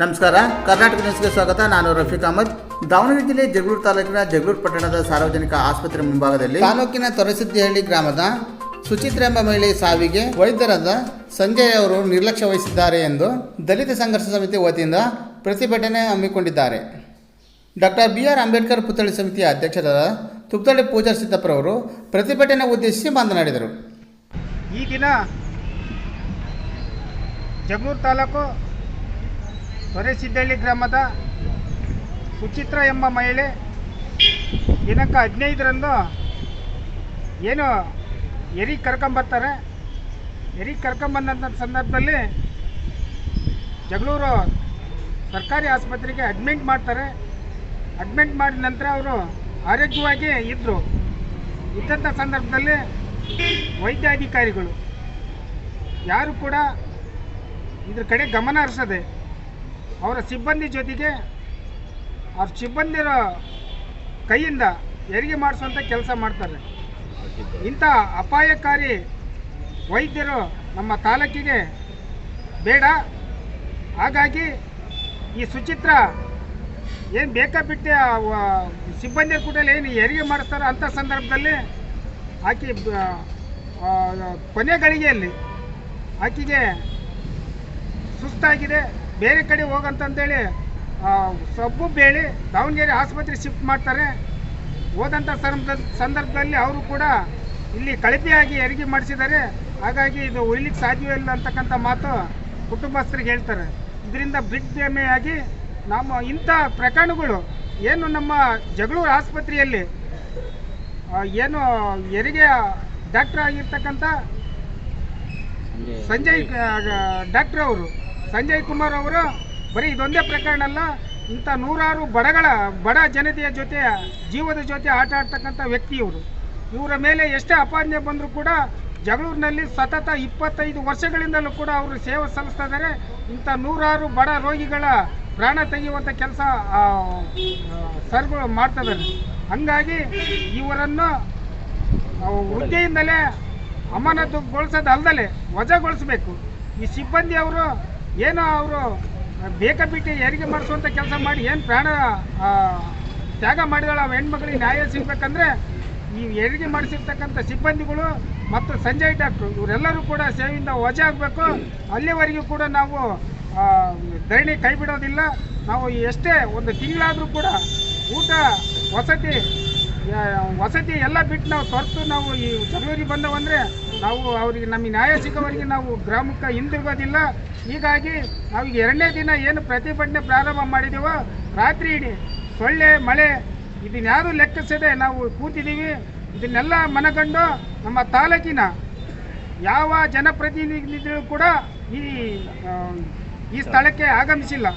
ನಮಸ್ಕಾರ, ಕರ್ನಾಟಕ ನ್ಯೂಸ್ಗೆ ಸ್ವಾಗತ. ನಾನು ರಫೀಕ್ ಅಹಮದ್. ದಾವಣಗೆರೆ ಜಿಲ್ಲೆ ಜಗಳೂರು ತಾಲೂಕಿನ ಜಗಳೂರು ಪಟ್ಟಣದ ಸಾರ್ವಜನಿಕ ಆಸ್ಪತ್ರೆ ಮುಂಭಾಗದಲ್ಲಿ ತಾಲೂಕಿನ ತೊರೆಸಿದ್ದಿಹಳ್ಳಿ ಗ್ರಾಮದ ಸುಚಿತ್ರ ಎಂಬ ಮಹಿಳೆ ಸಾವಿಗೆ ವೈದ್ಯರಾದ ಸಂಜಯ್ ಅವರು ನಿರ್ಲಕ್ಷ್ಯ ವಹಿಸಿದ್ದಾರೆ ಎಂದು ದಲಿತ ಸಂಘರ್ಷ ಸಮಿತಿ ವತಿಯಿಂದ ಪ್ರತಿಭಟನೆ ಹಮ್ಮಿಕೊಂಡಿದ್ದಾರೆ. ಡಾಕ್ಟರ್ ಬಿ ಆರ್ ಅಂಬೇಡ್ಕರ್ ಪುತ್ಥಳಿ ಸಮಿತಿಯ ಅಧ್ಯಕ್ಷರಾದ ತುಪ್ತಳ್ಳಿ ಪೂಜಾ ಸಿದ್ದಪ್ಪರವರು ಪ್ರತಿಭಟನೆ ಉದ್ದೇಶಿಸಿ ಮಾತನಾಡಿದರು. ಈ ದಿನ ಜಗಳೂರು ತಾಲೂಕು ದೊರೆಸಿದ್ದಳ್ಳಿ ಗ್ರಾಮದ ಸುಚಿತ್ರ ಎಂಬ ಮಹಿಳೆ ದಿನಾಂಕ ಹದಿನೈದರಂದು ಏನು ಎರಿಗೆ ಕರ್ಕೊಂಬರ್ತಾರೆ. ಎರಿ ಕರ್ಕೊಂಬಂದಂಥ ಸಂದರ್ಭದಲ್ಲಿ ಜಗಳೂರು ಸರ್ಕಾರಿ ಆಸ್ಪತ್ರೆಗೆ ಅಡ್ಮಿಂಟ್ ಮಾಡ್ತಾರೆ. ಅಡ್ಮಿಂಟ್ ಮಾಡಿದ ನಂತರ ಅವರು ಆರೋಗ್ಯವಾಗಿ ಇದ್ದರು ಇದ್ದಂಥ ಸಂದರ್ಭದಲ್ಲಿ ವೈದ್ಯಾಧಿಕಾರಿಗಳು ಯಾರು ಕೂಡ ಇದ್ರ ಕಡೆ ಗಮನ ಹರಿಸದೆ ಅವರ ಸಿಬ್ಬಂದಿ ಜೊತೆಗೆ ಅವ್ರ ಸಿಬ್ಬಂದಿರ ಕೈಯಿಂದ ಹೆರಿಗೆ ಮಾಡಿಸುವಂಥ ಕೆಲಸ ಮಾಡ್ತಾರೆ. ಇಂಥ ಅಪಾಯಕಾರಿ ವೈದ್ಯರು ನಮ್ಮ ತಾಲೂಕಿಗೆ ಬೇಡ. ಹಾಗಾಗಿ ಈ ಸುಚಿತ್ರ ಏನು ಬೇಕಾ ಬಿಟ್ಟು ಆ ವ- ಸಿಬ್ಬಂದಿ ಕೂಡ ಏನು ಹೆರಿಗೆ ಮಾಡಿಸ್ತಾರೋ ಅಂಥ ಸಂದರ್ಭದಲ್ಲಿ ಆಕೆ ಕೊನೆ ಗಳಿಗೆಯಲ್ಲಿ ಆಕೆಗೆ ಸುಸ್ತಾಗಿದೆ. ಬೇರೆ ಕಡೆ ಹೋಗಂತಂದೇಳಿ ಸಬ್ಬು ಬೇಳಿ ದಾವಣಗೆರೆ ಆಸ್ಪತ್ರೆ ಶಿಫ್ಟ್ ಮಾಡ್ತಾರೆ. ಹೋದಂಥ ಸಂದರ್ಭ ಸಂದರ್ಭದಲ್ಲಿ ಅವರು ಕೂಡ ಇಲ್ಲಿ ಕಳಪೆಯಾಗಿ ಹೆರಿಗೆ ಮಾಡಿಸಿದ್ದಾರೆ. ಹಾಗಾಗಿ ಇದು ಉಳಿಲಿಕ್ಕೆ ಸಾಧ್ಯವಿಲ್ಲ ಅಂತಕ್ಕಂಥ ಮಾತು ಕುಟುಂಬಸ್ಥರಿಗೆ ಹೇಳ್ತಾರೆ. ಇದರಿಂದ ಬಿಗ್ಬೇಮೆಯಾಗಿ ನಮ್ಮ ಇಂಥ ಪ್ರಕರಣಗಳು ಏನು ನಮ್ಮ ಜಗಳೂರು ಆಸ್ಪತ್ರೆಯಲ್ಲಿ ಏನು ಹೆರಿಗೆ ಡಾಕ್ಟರ್ ಆಗಿರ್ತಕ್ಕಂಥ ಸಂಜಯ್ ಡಾಕ್ಟ್ರ್ ಅವರು ಸಂಜಯ್ ಕುಮಾರ್ ಅವರು, ಬರೀ ಇದೊಂದೇ ಪ್ರಕರಣ ಅಲ್ಲ, ಇಂಥ ನೂರಾರು ಬಡಗಳ, ಬಡ ಜನತೆಯ ಜೊತೆ, ಜೀವದ ಜೊತೆ ಆಟ ಆಡ್ತಕ್ಕಂಥ ವ್ಯಕ್ತಿ ಇವರು. ಇವರ ಮೇಲೆ ಎಷ್ಟೇ ಅಪಾದನೆ ಬಂದರೂ ಕೂಡ ಜಗಳೂರಿನಲ್ಲಿ ಸತತ ಇಪ್ಪತ್ತೈದು ವರ್ಷಗಳಿಂದಲೂ ಕೂಡ ಅವರು ಸೇವೆ ಸಲ್ಲಿಸ್ತಾ ಇದ್ದಾರೆ. ಇಂಥ ನೂರಾರು ಬಡ ರೋಗಿಗಳ ಪ್ರಾಣ ತೆಗೆಯುವಂಥ ಕೆಲಸ ಸರ್ಗಳು ಮಾಡ್ತಾ ಇದ್ದಾರೆ. ಹಂಗಾಗಿ ಇವರನ್ನು ಹುದ್ದೆಯಿಂದಲೇ ಹುದ್ದೆಯಿಂದಲೇ ಅಮಾನತುಗೊಳಿಸೋದಲ್ದಲೆ ವಜಾಗೊಳಿಸಬೇಕು. ಈ ಸಿಬ್ಬಂದಿ ಅವರು ಏನೋ ಅವರು ಬೇಕ ಬಿಟ್ಟು ಹೆರಿಗೆ ಮಾಡಿಸುವಂಥ ಕೆಲಸ ಮಾಡಿ ಏನು ಪ್ರಾಣ ತ್ಯಾಗ ಮಾಡಿದಾಳೆ ಆ ಹೆಣ್ಮಕ್ಳಿಗೆ ನ್ಯಾಯ ಸಿಗಬೇಕಂದ್ರೆ ಈ ಹೆರಿಗೆ ಮಾಡಿಸಿರ್ತಕ್ಕಂಥ ಸಿಬ್ಬಂದಿಗಳು ಮತ್ತು ಸಂಜಯ್ ಡಾಕ್ಟ್ರು, ಇವರೆಲ್ಲರೂ ಕೂಡ ಸೇವೆಯಿಂದ ವಜೆ ಆಗಬೇಕು. ಅಲ್ಲಿವರೆಗೂ ಕೂಡ ನಾವು ಧರಣಿ ಕೈ ಬಿಡೋದಿಲ್ಲ. ನಾವು ಎಷ್ಟೇ ಒಂದು ತಿಂಗಳಾದರೂ ಕೂಡ ಊಟ, ವಸತಿ ವಸತಿ ಎಲ್ಲ ಬಿಟ್ಟು ನಾವು ತೊರೆತು ನಾವು ಈ ಜಗಳೂರಿಗೆ ಬಂದವಂದರೆ ನಾವು ಅವರಿಗೆ ನಮಗೆ ನ್ಯಾಯ ಸಿಗೋವರೆಗೆ ನಾವು ಗ್ರಾಮಕ್ಕೆ ಹಿಂದಿರುಗೋದಿಲ್ಲ. ಹೀಗಾಗಿ ನಾವು ಎರಡನೇ ದಿನ ಏನು ಪ್ರತಿಭಟನೆ ಪ್ರಾರಂಭ ಮಾಡಿದೆವೋ, ರಾತ್ರಿ ಇಡೀ ಸೊಳ್ಳೆ, ಮಳೆ ಇದನ್ಯಾರು ಲೆಕ್ಕಿಸದೆ ನಾವು ಕೂತಿದ್ದೀವಿ ಇದನ್ನೆಲ್ಲ ಮನಗಂಡು ನಮ್ಮ ತಾಲೂಕಿನ ಯಾವ ಜನಪ್ರತಿನಿಧಿಗಳು ಕೂಡ ಈ ಈ ಸ್ಥಳಕ್ಕೆ ಆಗಮಿಸಿಲ್ಲ.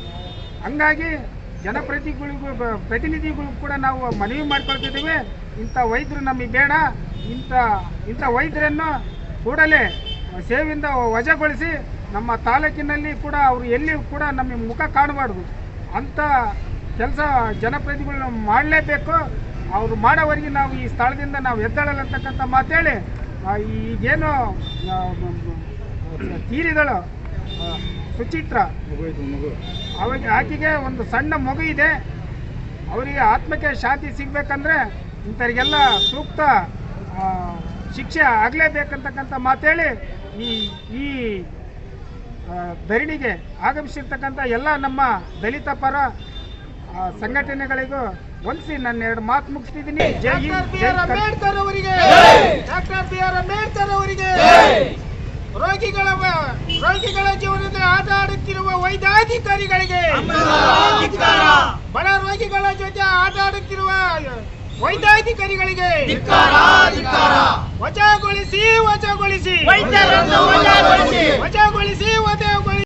ಹಂಗಾಗಿ ಜನಪ್ರತಿಗಳಿಗೂ ಬ- ಪ್ರತಿನಿಧಿಗಳು ಕೂಡ ನಾವು ಮನವಿ ಮಾಡ್ಕೊಳ್ತಿದ್ದೀವಿ. ಇಂಥ ವೈದ್ಯರು ನಮಗೆ ಬೇಡ. ಇಂಥ ಇಂಥ ವೈದ್ಯರನ್ನು ಕೂಡಲೇ ಸೇವೆಯಿಂದ ವಜಾಗೊಳಿಸಿ ನಮ್ಮ ತಾಲೂಕಿನಲ್ಲಿ ಕೂಡ ಅವರು ಎಲ್ಲಿಯೂ ಕೂಡ ನಮಗೆ ಮುಖ ಕಾಣಬಾರ್ದು. ಅಂಥ ಕೆಲಸ ಜನಪ್ರತಿನಿಧಿಗಳು ಮಾಡಲೇಬೇಕು. ಅವರು ಮಾಡೋವರೆಗೆ ನಾವು ಈ ಸ್ಥಳದಿಂದ ನಾವು ಎದ್ದಾಳಲ್ಲ ಅಂತಕ್ಕಂಥ ಮಾತೇಳಿ ಈಗೇನು ತೀರಿದಳು ಸುಚಿತ್ರ. ಅವಾಗ ಆಕೆಗೆ ಒಂದು ಸಣ್ಣ ಮಗು ಇದೆ. ಅವರಿಗೆ ಆತ್ಮಕ್ಕೆ ಶಾಂತಿ ಸಿಗಬೇಕಂದ್ರೆ ಇಂಥವರಿಗೆಲ್ಲ ಸೂಕ್ತ ಶಿಕ್ಷೆ ಆಗಲೇಬೇಕಂತಕ್ಕಂಥ ಮಾತೇಳಿ ಈ ಈ ಧರಣಿಗೆ ಆಗಮಿಸಿರ್ತಕ್ಕಂಥ ಎಲ್ಲ ನಮ್ಮ ದಲಿತ ಪರ ಸಂಘಟನೆಗಳಿಗೂ ಹೊಲಿಸಿ ನನ್ನ ಎರಡು ಮಾತು ಮುಗಿಸ್ತಿದ್ದೀನಿ. ಜೈ. ಅಂಬೇಡ್ಕರ್ ಅವರಿಗೆ. ಡಾಕ್ಟರ್ ಬಿ ಆರ್ ಅಂಬೇಡ್ಕರ್ ಅವರಿಗೆ. ರೋಗಿಗಳ ರೋಗಿಗಳ ಜೀವನದ ಆಟಾಡುತ್ತಿರುವ ವೈದ್ಯಾಧಿಕಾರಿಗಳಿಗೆ. ಬಡ ರೋಗಿಗಳ ಜೊತೆ ಆಟ ಆಡುತ್ತಿರುವ ವೈದ್ಯಾಧಿಕಾರಿಗಳಿಗೆ ವಜಾಗೊಳಿಸಿ ವಜಾಗೊಳಿಸಿ. ವೈದ್ಯರನ್ನು ವಜಾಗೊಳಿಸಿ. ವಜಾಗೊಳಿಸಿ ವಜಾಗೊಳಿಸಿ.